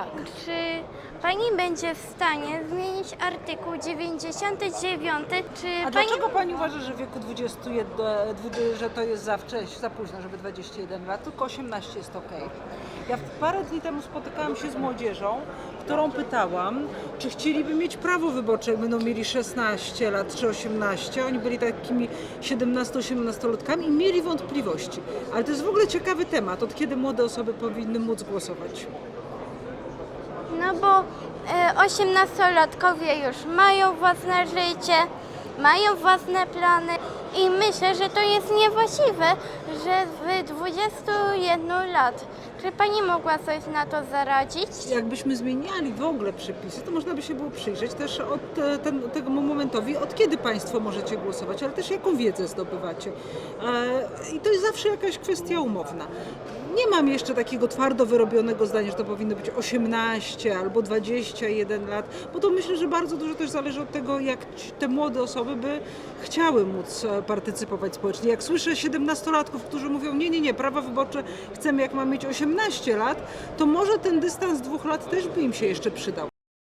Tak. Czy pani będzie w stanie zmienić artykuł 99? Czy A pani dlaczego pani uważa, że w wieku 21, dwu- że to jest za wcześnie, za późno, żeby 21 lat, tylko 18 jest ok? Ja parę dni temu spotykałam się z młodzieżą, którą pytałam, czy chcieliby mieć prawo wyborcze, jak będą mieli 16 lat czy 18. Oni byli takimi 17-18-latkami i mieli wątpliwości. Ale to jest w ogóle ciekawy temat, od kiedy młode osoby powinny móc głosować. No bo e, 18-latkowie już mają własne życie, mają własne plany i myślę, że to jest niewłaściwe, że w 21 lat. Czy pani mogła coś na to zaradzić? Jakbyśmy zmieniali w ogóle przepisy, to można by się było przyjrzeć też od e, ten, tego momentowi, od kiedy Państwo możecie głosować, ale też jaką wiedzę zdobywacie. E, I to jest zawsze jakaś kwestia umowna. Nie mam jeszcze takiego twardo wyrobionego zdania, że to powinno być 18 albo 21 lat, bo to myślę, że bardzo dużo też zależy od tego, jak te młode osoby by chciały móc e, partycypować społecznie. Jak słyszę 17-latków, którzy mówią, nie, nie, nie, prawa wyborcze chcemy jak ma mieć 18 lat, to może ten dystans dwóch lat też by im się jeszcze przydał.